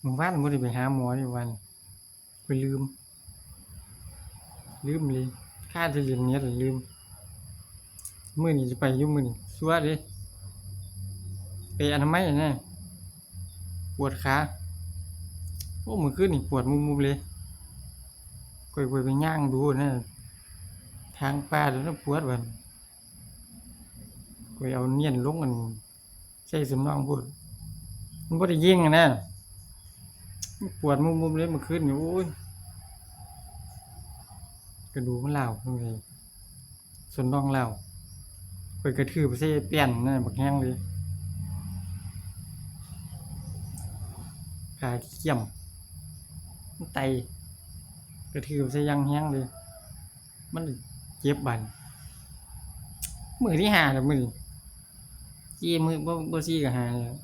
หมู่บ้านบ่ได้ไปหาหมอนี่วันไปลืม ลืมเลยค่าจะเรียนเนี้ยลืมมื้อนี้จะไปยู่มื้อนี้สัวเด้ไปอนามัยน่ปวดขาโอ้มื้อคืนนี่ปวดมุมๆเลยก่อยไปย่างดูนะทางป่าแล้วนะปวดบัดก่อยเอาเนียนลงกันใส่สำรองพูดมันบ่ได้ยิ่งอะนะ ปวดมุมๆเลยมื่อคืนนี่โอ้ยกระดูกมันเหล่าวเลยส่วนน้องเหล่าวไปกระทืบไปเส้เปลี่ยนนั่นบักแห้งเลยขาเขี้ยมไตกระทือบใส่ยยังแห้งเลย มันเจ็บบันมือที่หาแล้วมือจี้มือบ่บ่ซี่กับหาเลย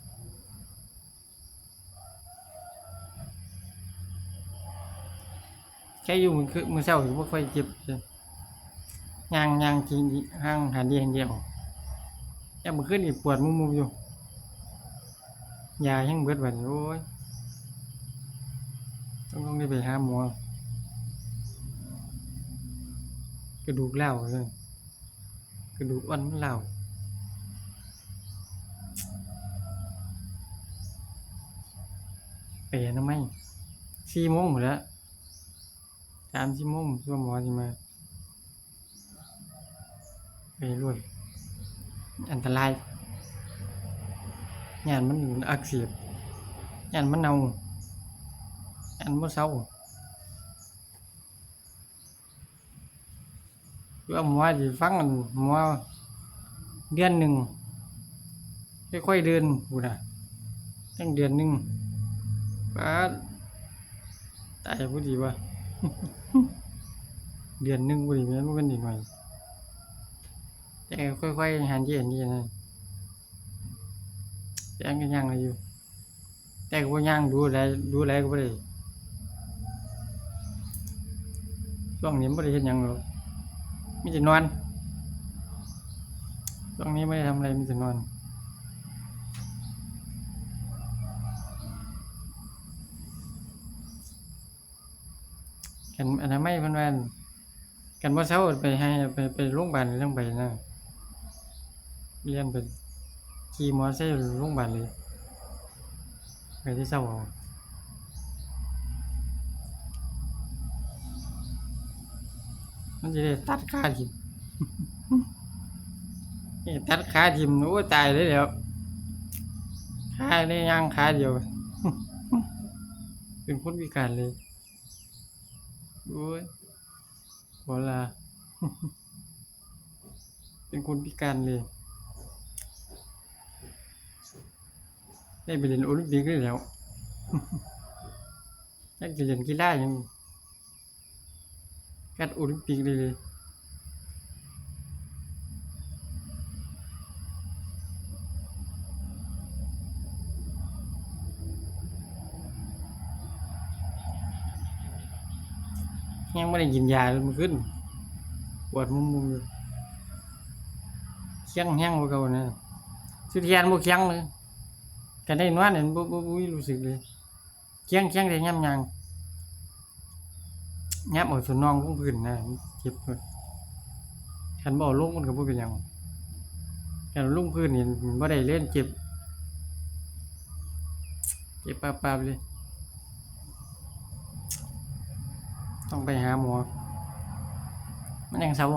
แค่อยู่มือคือมือเช้าอยู่บ่ค่อยเจ็บเลยย่างย่างกินห้างหันเดียวหันเดียวแต่มือขึ้นอีกปวดมุมๆอยู่ยายังเบิดบัดนี้โอ้ยต้องต้องได้ไปหาหมอกระดูกเล่าวเลยกระดูกอ่อนมันเล่าวไปนะไหมสี่โมงหมดแล้วสามสี่โมงชั่วหมอที่มาไปรวดอันตรายงานมันอักเสบงานมันเน่าอันมันเศร้าว่าหมอสิฟังอันหมอเดือนหนึ่งค่อยๆเดินกูนะตั้งเดือนหนึ่งป้าดตายผู้ดีวะ เดือนหนึ่งผู้ดีแม่นบ่เป็นหน่อยแต่ค่อยๆหันเย็นนี่นะแต่อันก็ยังอะไรอยู่ แต่ก็ยังดูแลดูแลก็บ่ได้ช่วงนี้บ่ได้เฮ็ดหยังหรอกมีแต่นอนช่วงนี้ไม่ได้ทำอะไรมีแต่นอน กันอันนั้นไม่เพันวันกันว่าเช้าไปให้ไปไปโรงพยาบาลหรือต้องไปนะเรียนไปขี่มอเตอร์ไซค์โรงพยาบาลเลยไปที่เช้าเอามันจะได้ตัดขาทิมนี่ตัดขาทิมโอ้ตายเลยเดี๋ยวขาได้ย่างขาเดียว เป็นคนพิการเลย โอ้ยบอลา เป็นคนพิการเลย ได้ไปเรียนโอลิมปิกได้แล้วอยากจะเรียนกีฬายังกัดโอลิมปิกเลย ยังไม่ได้กินยาเลยมันขึ้นปวดมุมมุมๆอยู่เคียงแห้งกว่าเก่านะสุดยานบ่เคียงเลยกันได้นวดเนี่ยบ่บ่บ่รู้สึกเลยเคียงเคียงได้ย่ำยังยับเอาส่วนน้องลงพื้นนะเจ็บเลยคันบ่อาลงมันก็บ่เป็นยังคันเอาลงพื้นนี่มันบ่ได้เล่นเจ็บเจ็บปาบๆเลย ต้องไปหาหมอมันยังเศร้า